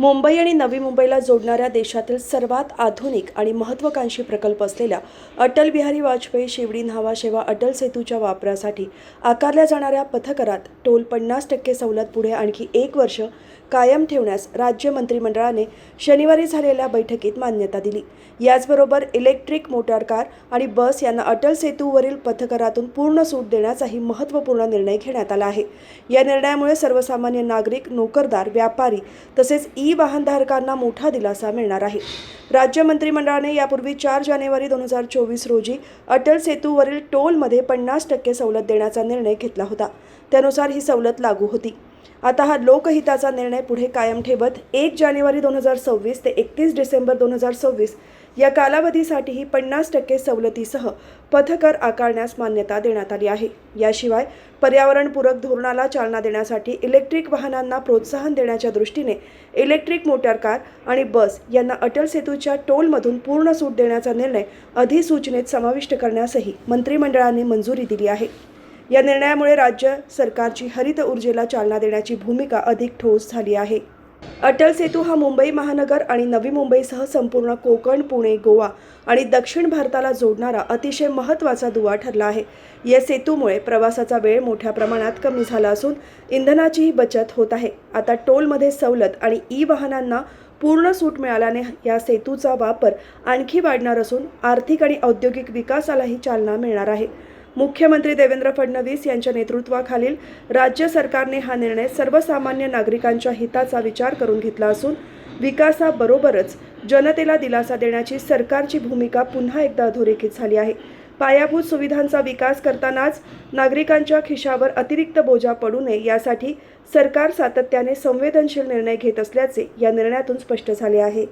मुंबई आणि नवी मुंबईला जोडणाऱ्या देशातील सर्वात आधुनिक आणि महत्त्वाकांक्षी प्रकल्प असलेल्या अटल बिहारी वाजपेयी शिवडी न्हावा शेवा अटल सेतूच्या वापरासाठी आकारल्या जाणाऱ्या पथकरात टोल पन्नास टक्के सवलत पुढे आणखी एक वर्ष कायम ठेवण्यास राज्य मंत्रिमंडळाने शनिवारी झालेल्या बैठकीत मान्यता दिली. याचबरोबर इलेक्ट्रिक मोटार कार आणि बस यांना अटल सेतूवरील पथकरातून पूर्ण सूट देण्याचाही महत्त्वपूर्ण निर्णय घेण्यात आला आहे. या निर्णयामुळे सर्वसामान्य नागरिक नोकरदार व्यापारी तसेच ई वाहनधारकांना मोठा दिलासा मिळणार आहे. राज्य मंत्रिमंडळाने यापूर्वी चार जानेवारी दोन हजार चोवीस रोजी अटल सेतूवरील टोलमध्ये पन्नास टक्के सवलत देण्याचा निर्णय घेतला होता. त्यानुसार ही सवलत लागू होती. आता हा लोकहिताचा निर्णय पुढे कायम ठेवत एक जानेवारी दोन हजार सव्वीस ते एकतीस डिसेंबर दोन हजार सव्वीस या कालावधीसाठीही पन्नास टक्के सवलतीसह पथकर आकारण्यास मान्यता देण्यात आली आहे. याशिवाय पर्यावरणपूरक धोरणाला चालना देण्यासाठी इलेक्ट्रिक वाहनांना प्रोत्साहन देण्याच्या दृष्टीने इलेक्ट्रिक मोटार कार आणि बस यांना अटल सेतूच्या टोलमधून पूर्ण सूट देण्याचा निर्णय अधिसूचनेत समाविष्ट करण्यासही मंत्रिमंडळाने मंजुरी दिली आहे. या निर्णयामुळे राज्य सरकारची हरित ऊर्जेला चालना देण्याची भूमिका अधिक ठोस झाली आहे. अटल सेतू हा मुंबई महानगर आणि नवी मुंबईसह संपूर्ण कोकण पुणे गोवा आणि दक्षिण भारताला जोडणारा अतिशय महत्त्वाचा दुवा ठरला आहे. या सेतूमुळे प्रवासाचा वेळ मोठ्या प्रमाणात कमी झाला असून इंधनाचीही बचत होत आहे. आता टोलमध्ये सवलत आणि ई वाहनांना पूर्ण सूट मिळाल्याने या सेतूचा वापर आणखी वाढणार असून आर्थिक आणि औद्योगिक विकासालाही चालना मिळणार आहे. मुख्यमंत्री देवेंद्र फडणवीस यांच्या नेतृत्वाखालील राज्य सरकारने हा निर्णय सर्वसामान्य नागरिकांच्या हिताचा विचार करून घेतला असून विकासाबरोबरच जनतेला दिलासा देण्याची सरकारची भूमिका पुन्हा एकदा अधोरेखित झाली आहे. पायाभूत सुविधांचा विकास करतानाच नागरिकांच्या खिशावर अतिरिक्त बोजा पडू नये यासाठी सरकार सातत्याने संवेदनशील निर्णय घेत असल्याचे या निर्णयातून स्पष्ट झाले आहे.